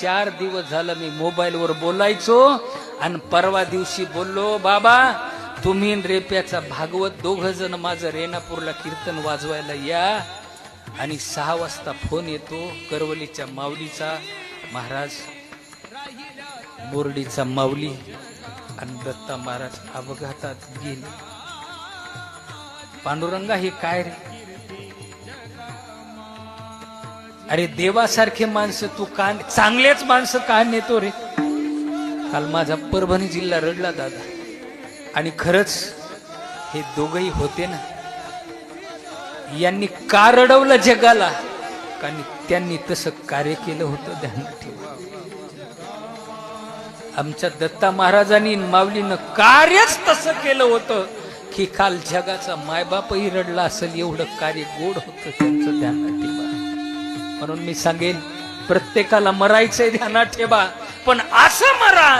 चार दिवस झालं मी मोबाईलवर बोलायचो आणि परवा दिवशी बोललो बाबा तुम्ही रेप्याचा भागवत दोघ जण माझं रेणापूरला कीर्तन वाजवायला या. आणि सहा वाजता फोन येतो करवलीच्या माऊलीचा. महाराज बोर्डीचा माऊली आणि दत्ता महाराज अपघातात गेले. पांडुरंगा हे काय रे? अरे देवासारखे माणसं तू का चांगलेच माणसं का नेतो रे? काल माझा परभणी जिल्हा रडला दादा. आणि खरंच हे दोघही होते ना? यांनी का रडवलं जगाला? कारण त्यांनी तसं कार्य केलं होतं ध्यानात ठेवा. आमच्या दत्ता महाराजांनी माऊलीनं कार्यच तसं केलं होतं की काल जगाचा मायबापही रडला असेल एवढं कार्य गोड होतं त्यांचं ध्यानात ठेवा. म्हणून मी सांगेन प्रत्येकाला मरायचंय ध्यानात ठेवा पण असं मरा.